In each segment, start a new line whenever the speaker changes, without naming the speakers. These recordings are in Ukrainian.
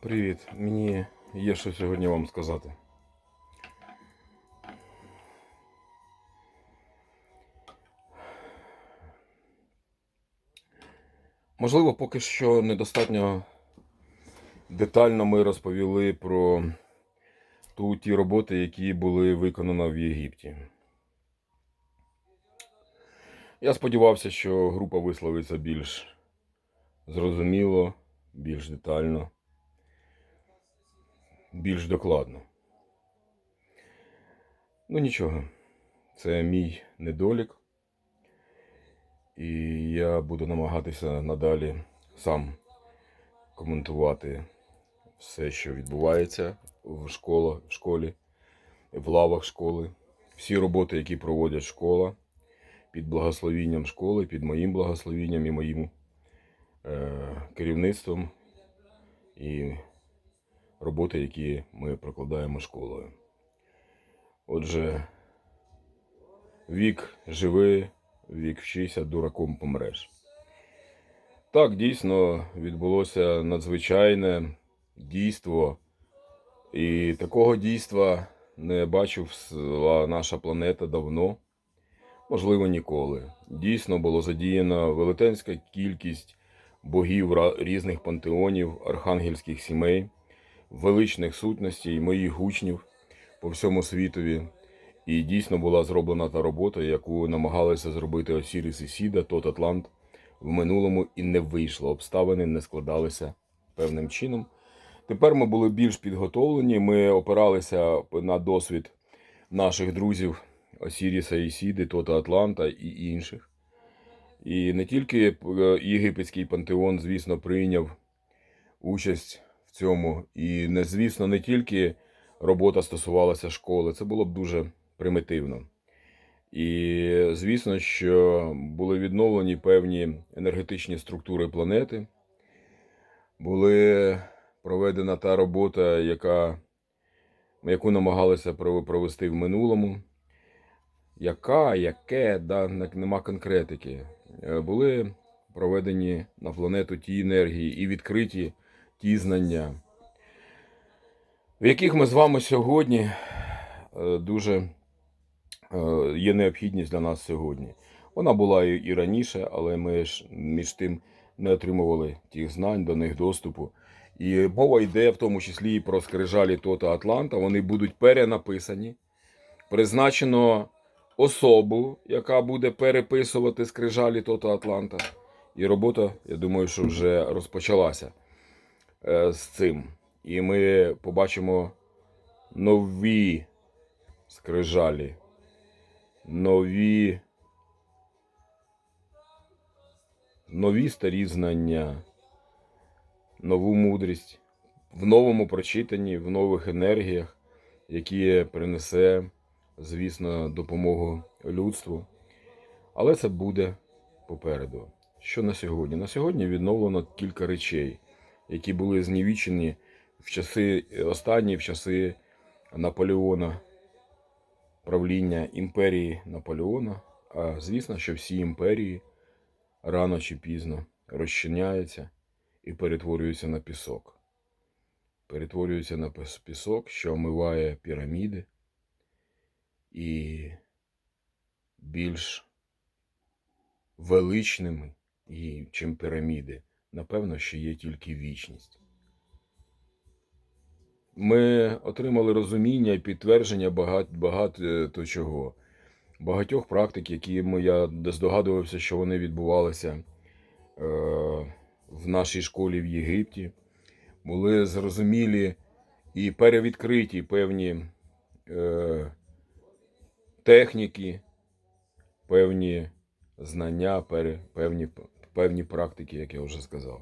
Привіт, мені є що сьогодні вам сказати. Можливо, поки що недостатньо детально ми розповіли про ту, ті роботи, які були виконані в Єгипті. Я сподівався, що група висловиться більш зрозуміло, більш детально більш докладно. Ну нічого, це мій недолік. І я буду намагатися надалі сам коментувати все, що відбувається в школах, в школі, в лавах школи, всі роботи, які проводять школа, під благословінням школи, під моїм благословінням і моїм е, керівництвом. І роботи, які ми прокладаємо школою. Отже, вік живи, вік вчися, дураком помреш. Так, дійсно відбулося надзвичайне дійство, і такого дійства не бачив наша планета давно, можливо, ніколи. Дійсно було задіяно велетенська кількість богів різних пантеонів, архангельських сімей величних сутностей, моїх гучнів по всьому світові. І дійсно була зроблена та робота, яку намагалися зробити Осіріс і Сіда, тот Атлант в минулому і не вийшло. Обставини не складалися певним чином. Тепер ми були більш підготовлені. Ми опиралися на досвід наших друзів Осіріса і Сіди, Тота Атланта і інших. І не тільки е, єгипетський пантеон, звісно, прийняв участь цьому. І звісно, не тільки робота стосувалася школи, це було б дуже примітивно. І звісно, що були відновлені певні енергетичні структури планети, були проведена та робота, яка, яку намагалися провести в минулому. Яка, яке, да, нема конкретики. Е, були проведені на планету ті енергії і відкриті ті знання, в яких ми з вами сьогодні е, дуже е, є необхідність для нас сьогодні. Вона була і раніше, але ми ж між тим не отримували тих знань, до них доступу. І мова йде в тому числі і про скрижалі Тота Атланта. Вони будуть перенаписані. Призначено особу, яка буде переписувати скрижалі Тота Атланта. І робота, я думаю, що вже розпочалася. Е, з цим. І ми побачимо нові скрижалі, нові, нові старі знання, нову мудрість в новому прочитанні, в нових енергіях, які принесе, звісно, допомогу людству. Але це буде попереду. Що на сьогодні? На сьогодні відновлено кілька речей які були знівічені в часи останні в часи Наполеона, правління імперії Наполеона. А звісно, що всі імперії рано чи пізно розчиняються і перетворюються на пісок. Перетворюються на пісок, що омиває піраміди і більш величними, чим піраміди напевно, що є тільки вічність. Ми отримали розуміння і підтвердження багато, багато чого. Багатьох практик, які ми, я здогадувався, що вони відбувалися е, в нашій школі в Єгипті, були зрозумілі і перевідкриті певні е, техніки, певні знання, певні певні практики, як я вже сказав.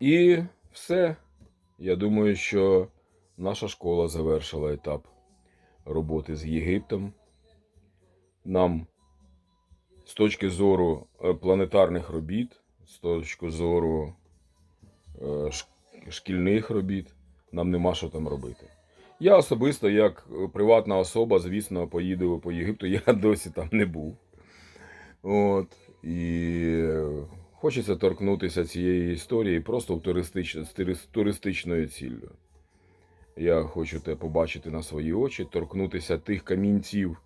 І все. Я думаю, що наша школа завершила етап роботи з Єгиптом. Нам з точки зору е, планетарних робіт, з точки зору е, шкільних робіт, нам нема що там робити. Я особисто, як приватна особа, звісно, поїду по Єгипту, я досі там не був. От. І Хочеться торкнутися цієї історії просто в туристич... з туристичною ціллю. Я хочу те побачити на свої очі, торкнутися тих камінців,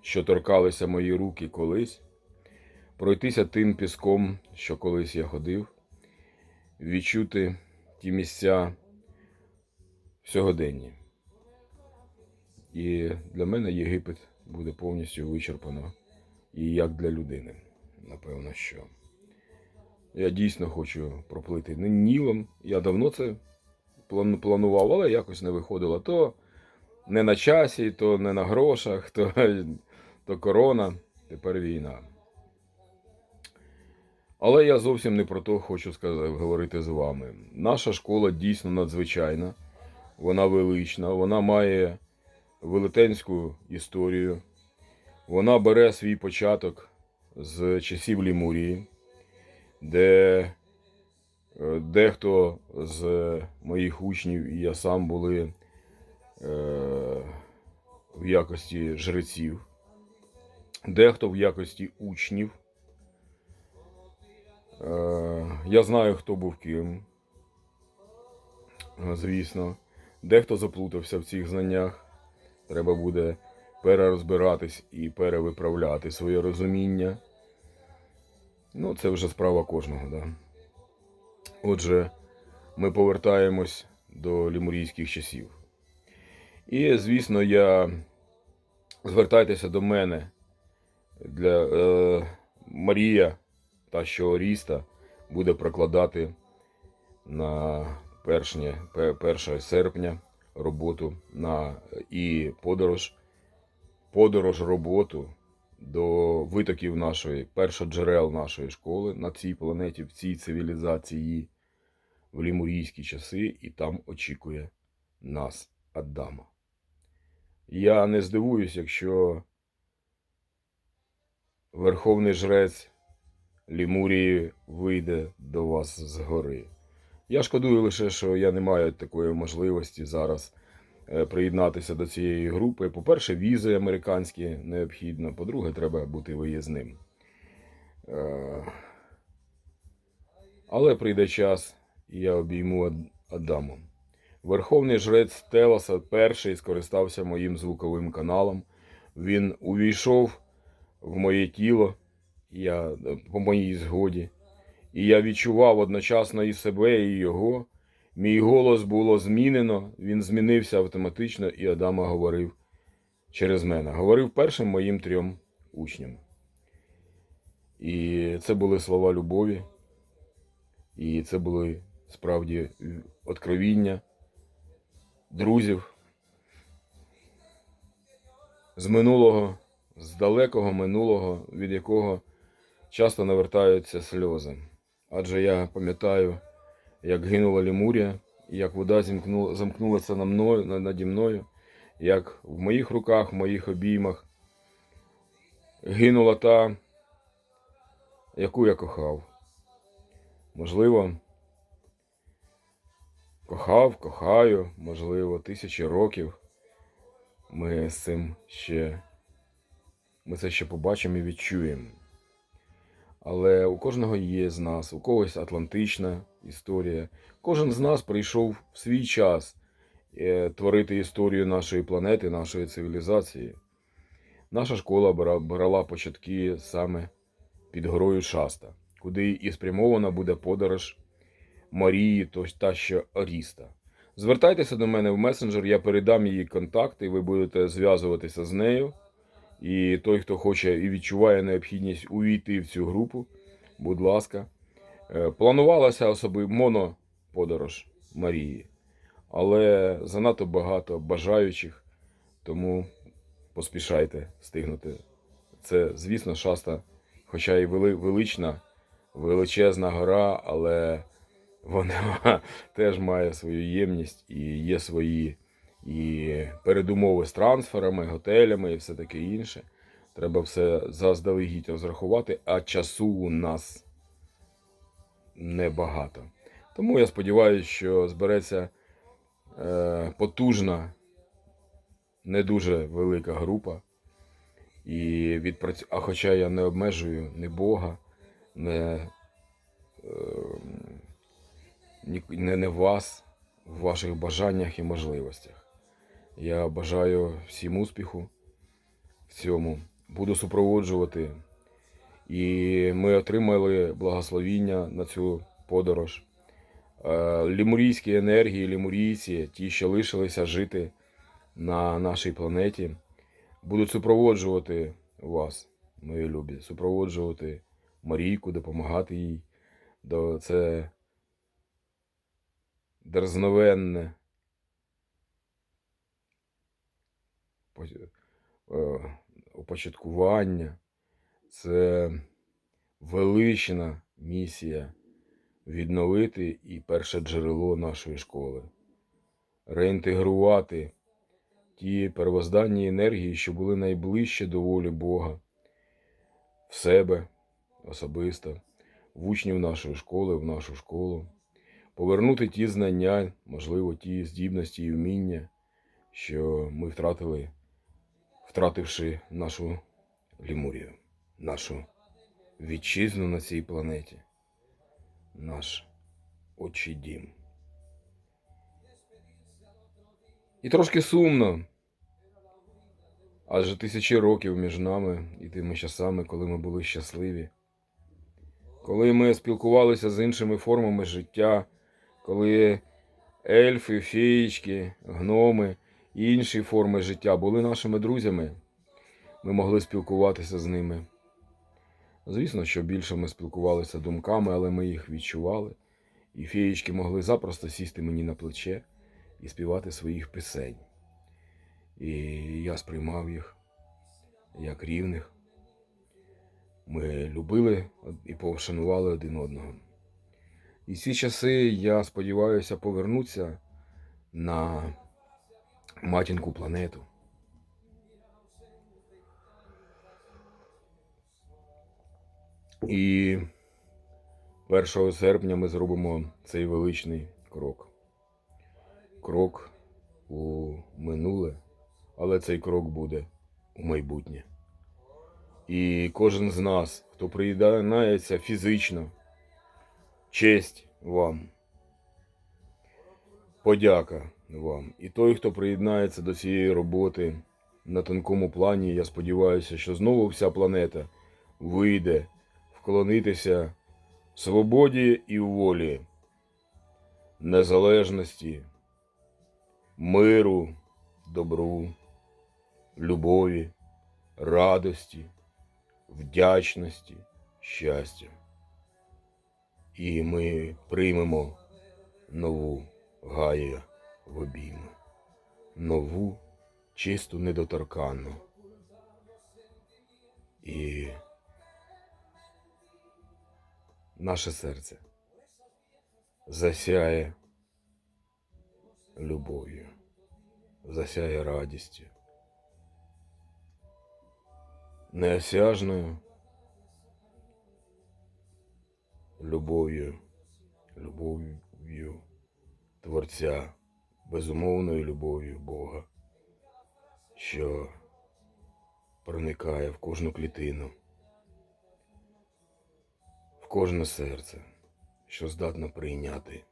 що торкалися мої руки колись, пройтися тим піском, що колись я ходив, відчути ті місця сьогоденні. І для мене Єгипет буде повністю вичерпано. І як для людини, напевно, що. Я дійсно хочу проплити Нілом. Я давно це планував, але якось не виходило. То не на часі, то не на грошах, то, то корона, тепер війна. Але я зовсім не про то хочу сказати, говорити з вами. Наша школа дійсно надзвичайна, вона велична, вона має велетенську історію. Вона бере свій початок з часів Лімурії, де е, дехто з моїх учнів і я сам були е, в якості жреців, дехто в якості учнів. Е, Я знаю, хто був ким, звісно. Дехто заплутався в цих знаннях. Треба буде перерозбиратись і перевиправляти своє розуміння. Ну, це вже справа кожного, да. Отже, ми повертаємось до лімурійських часів. І, звісно, я звертайтеся до мене для е, Марія, та що Оріста, буде прокладати на першнє, пе- 1 серпня роботу на і подорож, подорож роботу до витоків нашої, першоджерел нашої школи на цій планеті, в цій цивілізації, в лімурійські часи, і там очікує нас Адама. Я не здивуюсь, якщо Верховний жрець Лімурії вийде до вас згори. Я шкодую лише, що я не маю такої можливості зараз приєднатися до цієї групи. По-перше, візи американські необхідно. По-друге, треба бути виїзним. Е, Але прийде час, і я обійму Адаму. Верховний жрець Телоса перший скористався моїм звуковим каналом. Він увійшов в моє тіло я, е, по моїй згоді. І я відчував одночасно і себе, і його. Мій голос було змінено, він змінився автоматично, і Адама говорив через мене. Говорив першим моїм трьом учням. І це були слова любові, і це були справді откровіння друзів з минулого, з далекого минулого, від якого часто навертаються сльози. Адже я пам'ятаю, як гинула Лімурія, як вода зімкнула, замкнулася на мною, наді мною, як в моїх руках, в моїх обіймах гинула та, яку я кохав. Можливо, кохав, кохаю, можливо, тисячі років. Ми з цим ще ми це ще побачимо і відчуємо. Але у кожного є з нас, у когось атлантична історія. Кожен з нас прийшов в свій час е, творити історію нашої планети, нашої цивілізації. Наша школа бра- брала початки саме під горою Шаста, куди і спрямована буде подорож Марії, та що Оріста. Звертайтеся до мене в месенджер, я передам її контакти, ви будете зв'язуватися з нею. І той, хто хоче і відчуває необхідність увійти в цю групу, будь ласка. Е, Планувалася особи моноподорож Марії, але занадто багато бажаючих, тому поспішайте стигнути. Це, звісно, шаста, хоча і велична, величезна гора, але вона теж має свою ємність і є свої і передумови з трансферами, готелями і все таке інше. Треба все заздалегідь розрахувати, а часу у нас небагато. Тому я сподіваюся, що збереться е, потужна, не дуже велика група. І відпрацю... А хоча я не обмежую ні Бога, не ні- не, не вас в ваших бажаннях і можливостях. Я бажаю всім успіху в цьому. Буду супроводжувати. І ми отримали благословіння на цю подорож. Е, Лімурійські енергії, лімурійці, ті, що лишилися жити на нашій планеті, будуть супроводжувати вас, мої любі, супроводжувати Марійку, допомагати їй. Це дерзновенне по- е, опочаткування. Це велична місія відновити і перше джерело нашої школи, реінтегрувати ті первозданні енергії, що були найближче до волі Бога, в себе особисто, в учнів нашої школи, в нашу школу, повернути ті знання, можливо, ті здібності і вміння, що ми втратили, втративши нашу Лімурію, нашу вітчизну на цій планеті, наш дім. І трошки сумно. Адже тисячі років між нами і тими часами, коли ми були щасливі, коли ми спілкувалися з іншими формами життя, коли ельфи, феєчки, гноми і інші форми життя були нашими друзями, ми могли спілкуватися з ними. Звісно, що більше ми спілкувалися думками, але ми їх відчували, і феєчки могли запросто сісти мені на плече і співати своїх пісень. І я сприймав їх як рівних. Ми любили і повшанували один одного. І ці часи, я сподіваюся, повернуться на матінку планету. І 1 серпня ми зробимо цей величний крок. Крок у минуле, але цей крок буде у майбутнє. І кожен з нас, хто приєднається фізично, честь вам, подяка вам. І той, хто приєднається до цієї роботи на тонкому плані, я сподіваюся, що знову вся планета вийде вклонитися свободі і волі, незалежності, миру, добру, любові, радості, вдячності, щастя. І ми приймемо нову Гая в обійми, нову, чисту, недоторканну. І наше серце засяє любов'ю, засяє радістю, неосяжною любов'ю, любов'ю Творця, безумовною любов'ю Бога, що проникає в кожну клітину в кожне серце, що здатно прийняти,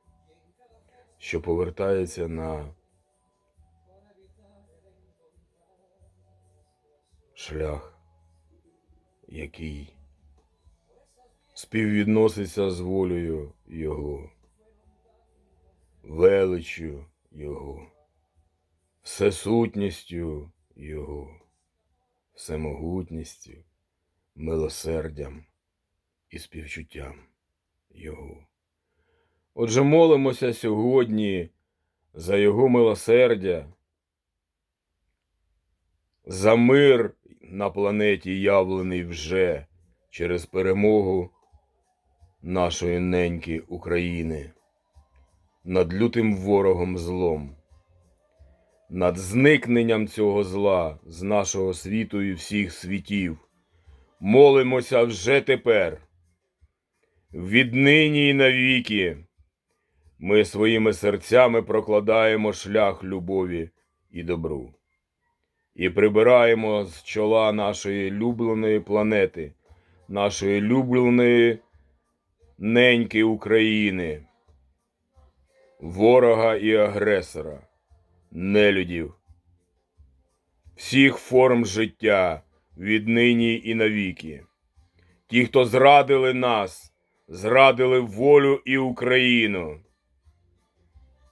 що повертається на шлях, який співвідноситься з волею Його, величю Його, всесутністю Його, всемогутністю, милосердям і співчуттям Його. Отже, молимося сьогодні за Його милосердя, за мир на планеті, явлений вже через перемогу нашої неньки України над лютим ворогом злом, над зникненням цього зла з нашого світу і всіх світів. Молимося вже тепер. Віднині і навіки ми своїми серцями прокладаємо шлях любові і добру. І прибираємо з чола нашої любленої планети, нашої любленої неньки України, ворога і агресора, нелюдів, всіх форм життя віднині і навіки. Ті, хто зрадили нас, зрадили волю і Україну.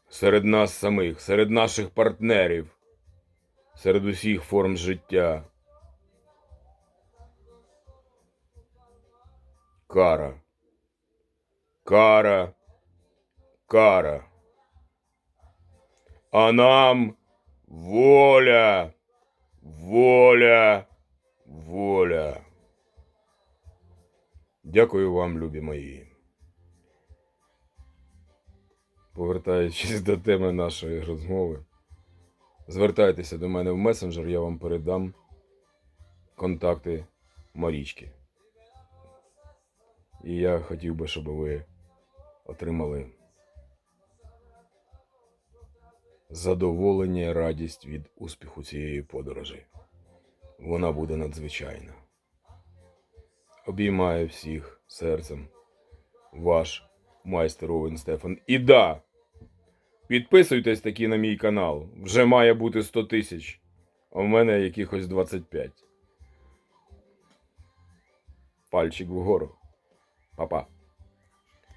Серед нас самих, серед наших партнерів, серед усіх форм життя. Кара. Кара. Кара. А нам воля. Воля. Воля. Дякую вам, любі мої. Повертаючись до теми нашої розмови, звертайтеся до мене в месенджер, я вам передам контакти Марічки. І я хотів би, щоб ви отримали задоволення і радість від успіху цієї подорожі. Вона буде надзвичайна. Обіймаю всіх серцем. Ваш майстер Овен Стефан. І да, підписуйтесь таки на мій канал. Вже має бути 100 тисяч, а в мене якихось 25. Пальчик вгору. Па-па.